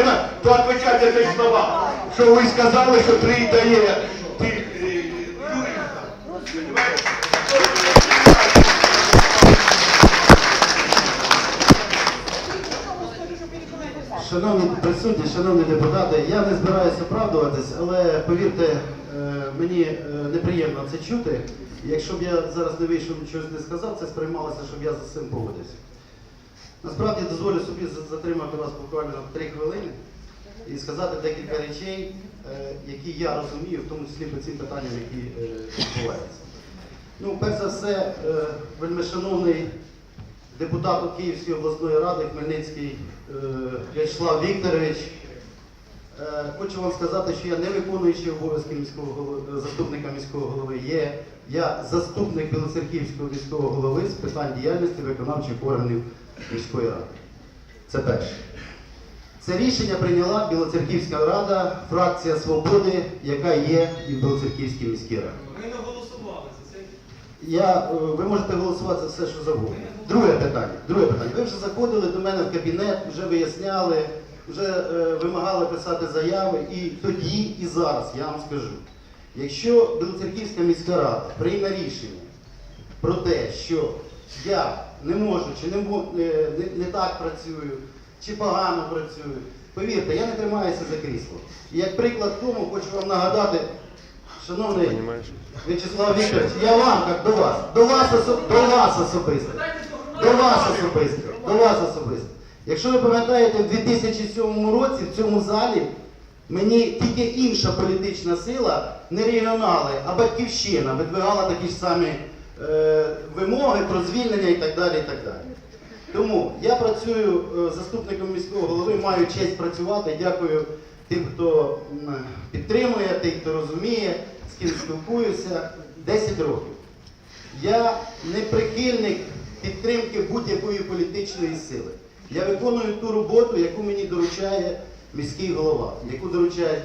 Володимир, то відповідайте тих слова, що ви сказали, що три дає? Шановні присутні, шановні депутати, я не збираюся оправдуватись, але повірте, е, мені е, неприємно це чути. Якщо б я зараз не вийшов щось не сказав, це сприймалося, щоб я за цим погодився. Насправді дозволю собі затримати вас буквально три хвилини і сказати декілька речей, е, які я розумію, в тому числі по цим питанням, які е, відбуваються. Ну, перш за все, е, вельмишановний депутат Київської обласної ради Хмельницький В'ячеслав Вікторович. Хочу вам сказати, що я не виконуючий обов'язки міського голови, заступника міського голови є. Я заступник Білоцерківського міського голови з питань діяльності виконавчих органів міської ради. Це перше. Це рішення прийняла Білоцерківська рада, фракція Свободи, яка є і в Білоцерківській міській раді. Ми не голосували за це. Я, е, ви можете голосувати за все, що завгодно. Друге питання. Друге питання. Ви вже заходили до мене в кабінет, вже виясняли, вже е, вимагали писати заяви. І тоді, і зараз я вам скажу. Якщо Білоцерківська міська рада прийме рішення про те, що я не можу, чи не, не, не так працюю, чи погано працюю, повірте, я не тримаюся за крісло. І як приклад тому хочу вам нагадати, шановний В'ячеслав Вікторович, я вам, як до вас, до вас, осо- до вас особисто. До вас особисто. До вас особисто. Якщо ви пам'ятаєте, в 2007 році в цьому залі мені тільки інша політична сила, не регіонали, а батьківщина видвигала такі ж самі вимоги про звільнення і так далі. і так далі. Тому я працюю е, заступником міського голови, маю честь працювати. Дякую тим, хто підтримує, тим, хто розуміє, з ким спілкуюся. 10 років. Я не прихильник підтримки будь-якої політичної сили. Я виконую ту роботу, яку мені доручає міський голова, яку доручає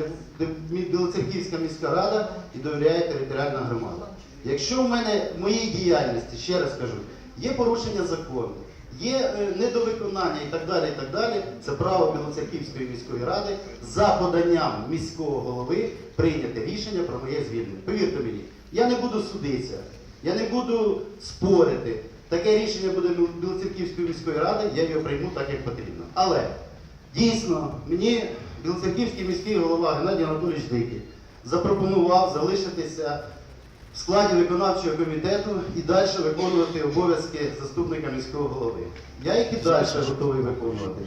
Білоцерківська міська рада і довіряє територіальна громада. Якщо в мене в моїй діяльності, ще раз кажу, є порушення закону, є е, недовиконання і так далі, і так далі, це право Білоцерківської міської ради за поданням міського голови прийняти рішення про моє звільнення. Повірте мені, я не буду судитися, я не буду спорити. Таке рішення буде Білоцерківської міської ради, я його прийму так, як потрібно. Але дійсно мені Білоцерківський міський голова Геннадій Анатолійович Дикий запропонував залишитися в складі виконавчого комітету і далі виконувати обов'язки заступника міського голови. Я їх і далі готовий виконувати.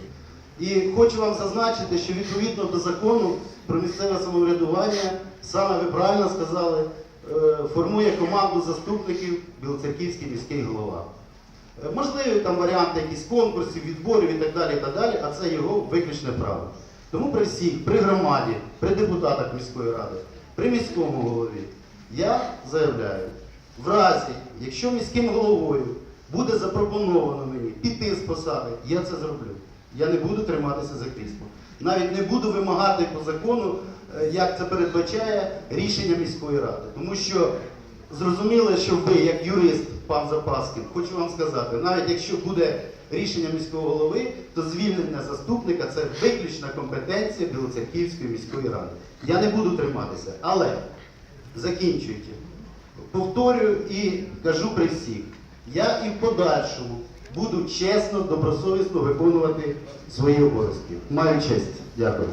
І хочу вам зазначити, що відповідно до закону про місцеве самоврядування, саме ви правильно сказали, е, формує команду заступників Білоцерківський міський голова. Е, Можливі там варіанти якісь конкурсів, відборів і так далі, і так далі, а це його виключне право. Тому при всіх, при громаді, при депутатах міської ради, при міському голові, я заявляю, в разі, якщо міським головою буде запропоновано мені піти з посади, я це зроблю. Я не буду триматися за крісло. Навіть не буду вимагати по закону, е, як це передбачає рішення міської ради. Тому що зрозуміло, що ви, як юрист, пан Запаскін, хочу вам сказати, навіть якщо буде рішення міського голови, то звільнення заступника це виключна компетенція Білоцерківської міської ради. Я не буду триматися. Але закінчуйте. Повторюю і кажу при всіх, я і в подальшому буду чесно, добросовісно виконувати свої обов'язки. Маю честь. Дякую.